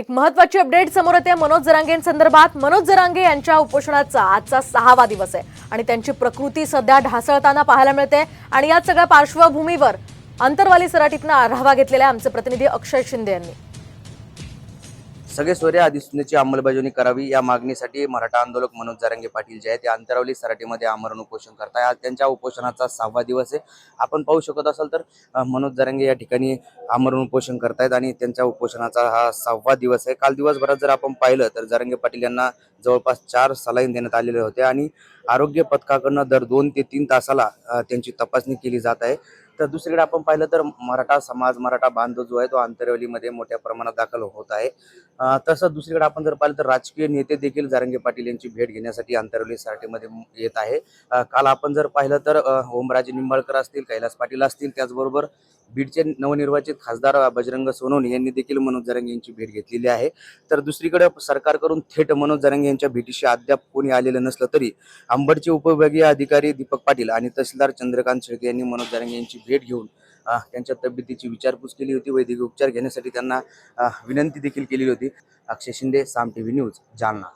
एक महत्वाची अपडेट समोर येते. मनोज जरांगेंसंदर्भात मनोज जरांगे यांच्या उपोषणाचा आजचा सहावा दिवस आहे. आणि त्यांची प्रकृती सध्या ढासळताना पाहायला मिळते. आणि या सगळ्या पार्श्वभूमीवर अंतरवाली सराटीतनं आढावा घेतलेला आहे आमचे प्रतिनिधी अक्षय शिंदे यांनी. सगळे सोयरे अधिसूचनेची अंमलबजावणी करावी या मागणीसाठी मराठा आंदोलक मनोज जरांगे पाटील जे आहे ते अंतरावली सराटीमध्ये आमरण उपोषण करताय. आज त्यांच्या उपोषणाचा सहावा दिवस आहे. आपण पाहू शकत असाल तर मनोज जारंगे या ठिकाणी आमरण उपोषण करतायत आणि त्यांच्या उपोषणाचा हा सहावा दिवस आहे. काल दिवसभरात जर आपण पाहिलं तर जारंगे पाटील यांना जवळपास चार सलाईन देण्यात आलेले होते आणि आरोग्य पथकाकडनं दर दोन ते तीन तासाला त्यांची तपासणी केली जात आहे. तर दुसरीकडे आपण पाहिलं तर मराठा समाज मराठा बांधव जो आहे तो आंतरवलीमध्ये मोठ्या प्रमाणात दाखल होत आहे. तसं दुसरीकडे आपण जर पाहिलं तर राजकीय नेते देखील जारंगे पाटील यांची भेट घेण्यासाठी आंतरवली सराटीमध्ये येत आहे. काल आपण जर पाहिलं तर ओमराजे निंबाळकर असतील कैलास पाटील असतील त्याचबरोबर बीडचे नवनिर्वाचित खासदार बजरंग सोनवणे यांनी देखील मनोज जरंगे यांची भेट घेतलेली आहे. तर दुसरीकडे सरकारकडून थेट मनोज जरंगे यांच्या भेटीशी अद्याप कोणी आलेलं नसलं तरी अंबडचे उपविभागीय अधिकारी दीपक पाटील आणि तहसीलदार चंद्रकांत शेळके यांनी मनोज जरंगे यांची भेट घेऊन त्यांच्या तब्येतीची विचारपूस केली होती. वैद्यकीय उपचार घेण्यासाठी त्यांना विनंती देखील केली होती. Akshay Shinde Saam T V news Jalna.